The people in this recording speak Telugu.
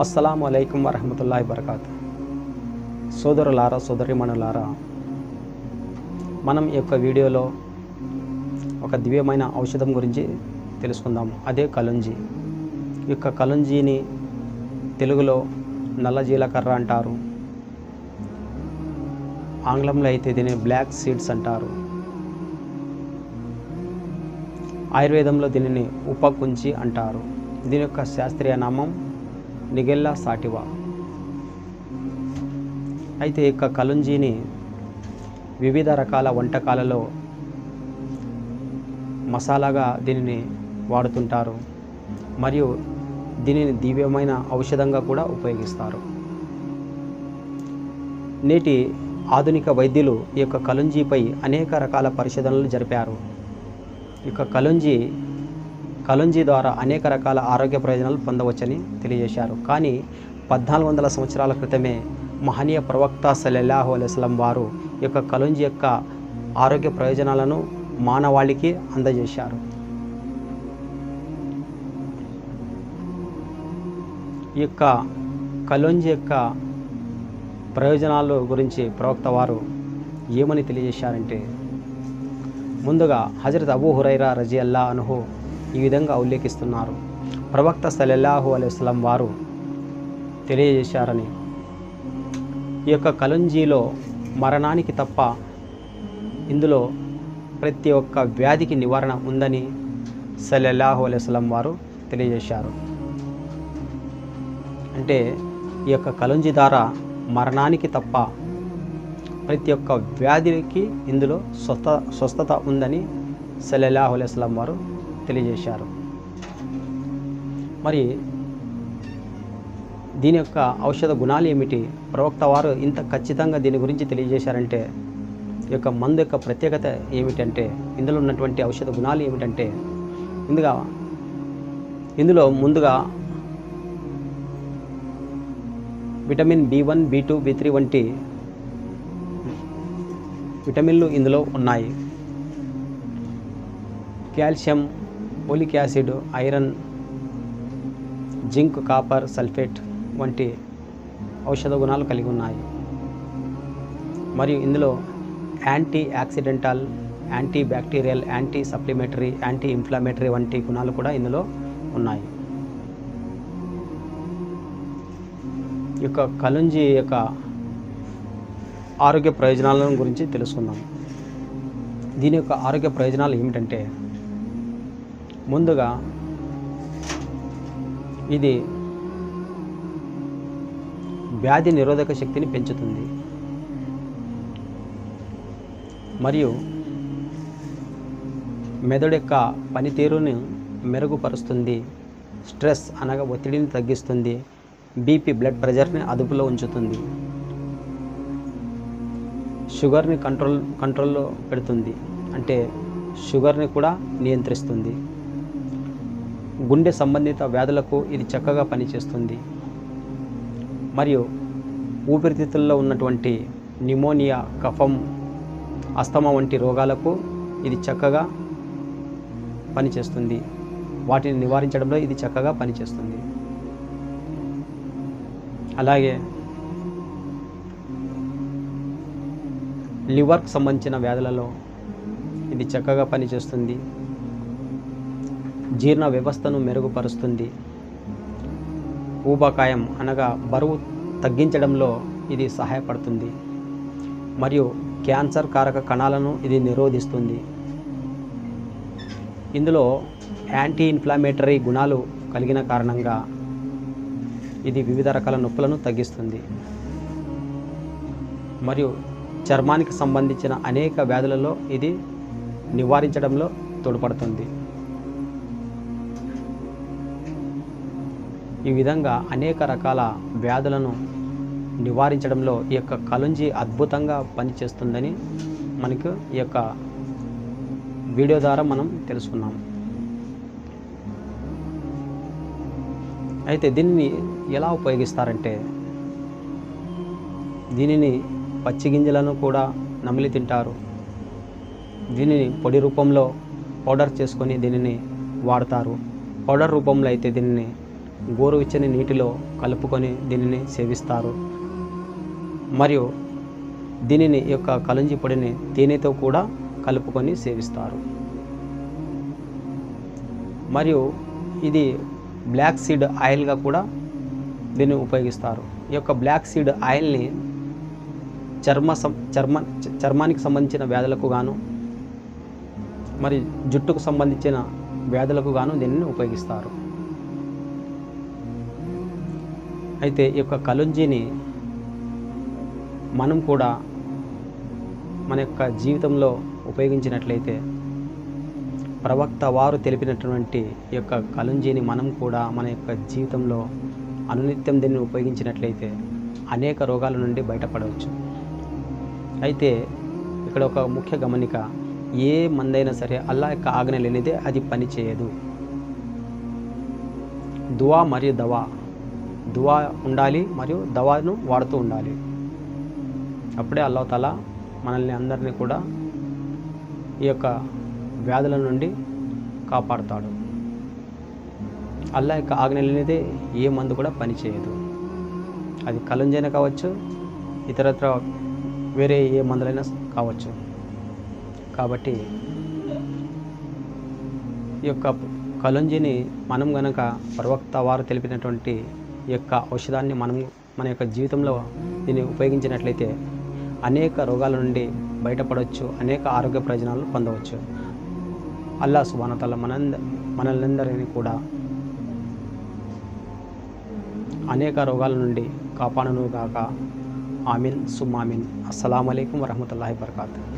అస్సలం అయికం వరహమతుల్లా వబర్కాతు. సోదరులారా సోదరిమణులారా మనం ఈ యొక్క వీడియోలో ఒక దివ్యమైన ఔషధం గురించి తెలుసుకుందాం అదే కలుంజి. ఈ యొక్క కలుంజీని తెలుగులో నల్ల జీలకర్ర అంటారు. ఆంగ్లంలో అయితే దీన్ని బ్లాక్ సీడ్స్ అంటారు. ఆయుర్వేదంలో దీనిని ఉపకుంచి అంటారు. దీని యొక్క శాస్త్రీయ నామం నిగెల్లా సాటివా. అయితే ఈ కలుంజీని వివిధ రకాల వంటకాలలో మసాలాగా దీనిని వాడుతుంటారు. మరియు దీనిని దివ్యమైన ఔషధంగా కూడా ఉపయోగిస్తారు. నేటి ఆధునిక వైద్యులు ఈ యొక్క కలుంజీపై అనేక రకాల పరిశోధనలు జరిపారు. ఈ యొక్క కలుంజీ కలుంజీ ద్వారా అనేక రకాల ఆరోగ్య ప్రయోజనాలు పొందవచ్చని తెలియజేశారు. కానీ పద్నాలుగు వందల సంవత్సరాల క్రితమే మహనీయ ప్రవక్త సల్లల్లాహు అలైస్లం వారు ఈ యొక్క కలుంజి యొక్క ఆరోగ్య ప్రయోజనాలను మానవాళికి అందజేశారు. ఈ యొక్క కలుంజి యొక్క ప్రయోజనాల గురించి ప్రవక్త వారు ఏమని తెలియజేశారంటే ముందుగా హజరత్ అబూ హురైరా రజీ అల్లా అనుహు ఈ విధంగా ఉల్లేఖిస్తున్నారు. ప్రవక్త సలల్లాహు అలైస్లం వారు తెలియజేశారని. ఈ యొక్క కలంజీలో మరణానికి తప్ప ఇందులో ప్రతి ఒక్క వ్యాధికి నివారణ ఉందని సల్లల్లాహు అలైస్లం వారు తెలియజేశారు. అంటే ఈ యొక్క కలుంజి ద్వారా మరణానికి తప్ప ప్రతి ఒక్క వ్యాధికి ఇందులో స్వస్థ స్వస్థత ఉందని సల్లల్లాహు అలైస్లం వారు తెలియజేశారు. మరి దీని యొక్క ఔషధ గుణాలు ఏమిటి? ప్రవక్త వారు ఇంత ఖచ్చితంగా దీని గురించి తెలియజేశారంటే ఈ యొక్క మందు యొక్క ప్రత్యేకత ఏమిటంటే ఇందులో ఉన్నటువంటి ఔషధ గుణాలు ఏమిటంటే ఇందుగా ఇందులో ముందుగా vitamin B one B two B three వంటి విటమిన్లు ఇందులో ఉన్నాయి. Calcium oleic acid iron zinc copper sulphate వంటి ఔషధ గుణాలు కలిగి ఉన్నాయి. మరియు ఇందులో anti accidental anti bacterial anti supplementary anti inflammatory వంటి గుణాలు కూడా ఇందులో ఉన్నాయి. ఈ యొక్క కలుంజి యొక్క ఆరోగ్య ప్రయోజనాలను గురించి తెలుసుకుందాం. దీని యొక్క ఆరోగ్య ప్రయోజనాలు ఏమిటంటే ముందుగా ఇది వ్యాధి నిరోధక శక్తిని పెంచుతుంది. మరియు మెదడు యొక్క పనితీరును మెరుగుపరుస్తుంది. స్ట్రెస్ అనగా ఒత్తిడిని తగ్గిస్తుంది. బీపీ బ్లడ్ ప్రెషర్ని అదుపులో ఉంచుతుంది. షుగర్ని కంట్రోల్ కంట్రోల్లో పెడుతుంది. అంటే షుగర్ని కూడా నియంత్రిస్తుంది. గుండె సంబంధిత వ్యాధులకు ఇది చక్కగా పనిచేస్తుంది. మరియు ఊపిరితిత్తుల్లో ఉన్నటువంటి నిమోనియా కఫం అస్తమా వంటి రోగాలకు ఇది చక్కగా పనిచేస్తుంది. వాటిని నివారించడంలో ఇది చక్కగా పనిచేస్తుంది. అలాగే లివర్కి సంబంధించిన వ్యాధులలో ఇది చక్కగా పనిచేస్తుంది. జీర్ణ వ్యవస్థను మెరుగుపరుస్తుంది. ఊబకాయం అనగా బరువు తగ్గించడంలో ఇది సహాయపడుతుంది. మరియు క్యాన్సర్ కారక కణాలను ఇది నిరోధిస్తుంది. ఇందులో యాంటీ ఇన్ఫ్లామేటరీ గుణాలు కలిగిన కారణంగా ఇది వివిధ రకాల నొప్పులను తగ్గిస్తుంది. మరియు చర్మానికి సంబంధించిన అనేక వ్యాధులలో ఇది నివారించడంలో తోడ్పడుతుంది. ఈ విధంగా అనేక రకాల వ్యాధులను నివారించడంలో ఈ యొక్క కలుంజి అద్భుతంగా పనిచేస్తుందని మనకు ఈ యొక్క వీడియో ద్వారా మనం తెలుసుకున్నాం. అయితే దీనిని ఎలా ఉపయోగిస్తారంటే దీనిని పచ్చి గింజలను కూడా నమిలి తింటారు. దీనిని పొడి రూపంలో పౌడర్ చేసుకొని దీనిని వాడతారు. పౌడర్ రూపంలో అయితే దీనిని గోరువెచ్చని నీటిలో కలుపుకొని దీనిని సేవిస్తారు. మరియు దీనిని యొక్క కలంజి పొడిని తేనెతో కూడా కలుపుకొని సేవిస్తారు. మరియు ఇది బ్లాక్ సీడ్ ఆయిల్గా కూడా దీన్ని ఉపయోగిస్తారు. ఈ యొక్క బ్లాక్ సీడ్ ఆయిల్ని చర్మ సం చర్మ చర్మానికి సంబంధించిన వ్యాధులకు గాను మరి జుట్టుకు సంబంధించిన వ్యాధులకు గాను దీనిని ఉపయోగిస్తారు. అయితే ఈ యొక్క కలుంజీని మనం కూడా మన యొక్క జీవితంలో ఉపయోగించినట్లయితే ప్రవక్త వారు తెలిపినటువంటి ఈ యొక్క కలుంజీని మనం కూడా మన యొక్క జీవితంలో అనునిత్యం దీన్ని ఉపయోగించినట్లయితే అనేక రోగాల నుండి బయటపడవచ్చు. అయితే ఇక్కడ ఒక ముఖ్య గమనిక ఏ మందైనా సరే అల్లా యొక్క ఆజ్ఞ లేనిదే అది పని చేయదు. దువా మరియు దవా దువా ఉండాలి మరియు దవాను వాడుతూ ఉండాలి. అప్పుడే అల్లా తల మనల్ని అందరినీ కూడా ఈ యొక్క వ్యాధుల నుండి కాపాడుతాడు. అల్లా యొక్క ఆజ్ఞ లేనిదే ఏ మందు కూడా పనిచేయదు అది కలంజైన కావచ్చు ఇతరత్ర వేరే ఏ మందులైనా కావచ్చు. కాబట్టి ఈ యొక్క కలుంజిని మనం గనక ప్రవక్త వారు తెలిపినటువంటి యొక్క ఔషధాన్ని మనం మన యొక్క జీవితంలో దీన్ని ఉపయోగించినట్లయితే అనేక రోగాల నుండి బయటపడవచ్చు అనేక ఆరోగ్య ప్రయోజనాలు పొందవచ్చు. అల్లా సుబానతల మనంద మనలందరినీ కూడా అనేక రోగాల నుండి కాపాడను గాక ఆమీన్ సుమామిన్ అస్సలం అయికం వరహమూల వరకాతు